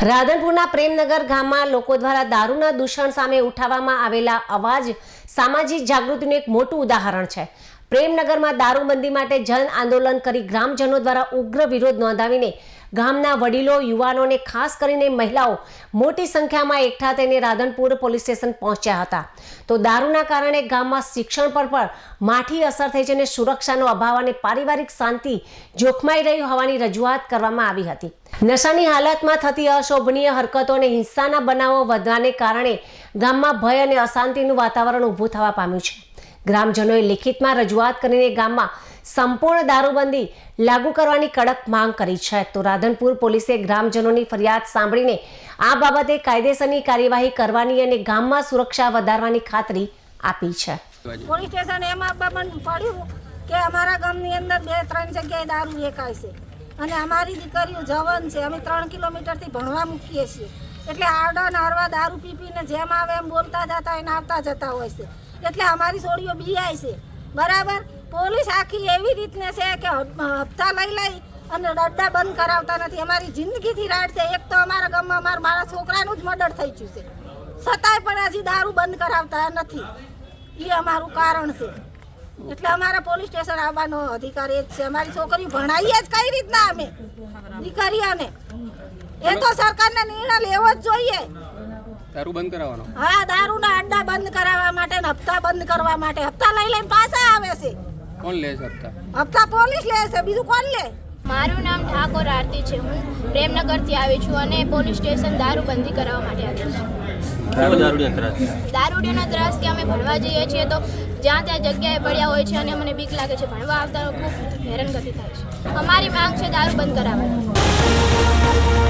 રાધનપુરના પ્રેમનગર ગામમાં લોકો દ્વારા દારૂના દૂષણ સામે ઉઠાવવામાં આવેલા અવાજ સામાજિક જાગૃતિનું એક મોટું ઉદાહરણ છે. પ્રેમનગરમાં દારૂબંધી માટે જન આંદોલન કરી ગ્રામજનો દ્વારા ઉગ્ર વિરોધ નોંધાવીને ગામના વડીલો યુવાનોને ખાસ કરીને મહિલાઓ મોટી સંખ્યામાં એકઠા થઈને રાધનપુર પોલીસ સ્ટેશન પહોંચ્યા હતા. તો દારૂના કારણે ગામમાં શિક્ષણ પર પણ માઠી અસર થઈ છે અને સુરક્ષાનો અભાવ અને પારિવારિક શાંતિ જોખમાઈ રહી હોવાની રજૂઆત કરવામાં આવી હતી. નશાની હાલતમાં થતી અશોભનીય હરકતો અને હિંસાના બનાવો વધવાને કારણે ગામમાં ભય અને અશાંતિનું વાતાવરણ ઊભું થવા પામ્યું છે. ગ્રામજનોએ લિખિતમાં રજૂઆત કરીને ગામમાં સંપૂર્ણ દારૂબંધી લાગુ કરવાની કડક માંગ કરી છે. તો રાધનપુર પોલીસે ગ્રામજનોની ફરિયાદ સાંભળીને આ બાબતે કાયદેસરની કાર્યવાહી કરવાની અને ગામમાં સુરક્ષા વધારવાની ખાતરી આપી છે. પોલીસ સ્ટેશન એમાં પડ્યું કે અમારા ગામની અંદર બે ત્રણ જગ્યાએ દારૂ વેચાય છે. અને અમારી દીકરીઓ જવન છે. અમે ત્રણ કિલોમીટરથી ભણવા મૂકીએ છીએ. એટલે આડન નારવા દારૂ પી પીને જેમ આવે એમ બોલતા જતા હોય ને આવતા જતા હોય છે. એટલે અમારી છોડીઓ બીઆઈ છે. બરાબર? પોલીસ આખી એવી રીતને છે કે હપ્તા લઈ લઈ અને ડડ્ડા બંધ કરાવતા નથી. અમારી જિંદગીથી રાડ છે. એક તો અમારા ગામમાં અમારા મારા છોકરાનું જ મર્ડર થઈ ગયું છે. છતાંય પણ હજી દારૂ બંધ કરાવતા નથી. એ અમારું કારણ છે. એટલે અમારા પોલીસ સ્ટેશન આવવાનો અધિકાર એ જ છે. અમારી છોકરી ભણાવીએ જ કઈ રીતના અમે? દીકરીઓને. એ તો સરકારને નિર્ણય લેવો જ જોઈએ. દારૂ બંધ કરાવવાનો? હા દારૂના અડ્ડા બંધ કરાવવા માટે ને હપ્તા બંધ કરવા માટે. હપ્તા લઈ લઈને પાછા આવે છે. કોણ લે છે હપ્તા? હપ્તા પોલીસ લે છે. બીજું કોણ લે? મારું નામ ઠાકોર આરતી છે. હું પ્રેમનગરથી આવી છું અને પોલીસ સ્ટેશન દારૂબંધી કરાવવા માટે આવી છું. કેવો દારૂડિયા ત્રાસ. દારૂડીનો ત્રાસ કે અમે ભણવા જઈએ છીએ તો જ્યાં ત્યાં જગ્યાએ પડ્યા હોય છે અને મને બીક લાગે છે. ભણવા આવતા ખૂબ હેરાનગતિ થાય છે. અમારી માંગ છે દારૂ બંધ કરાવવાની.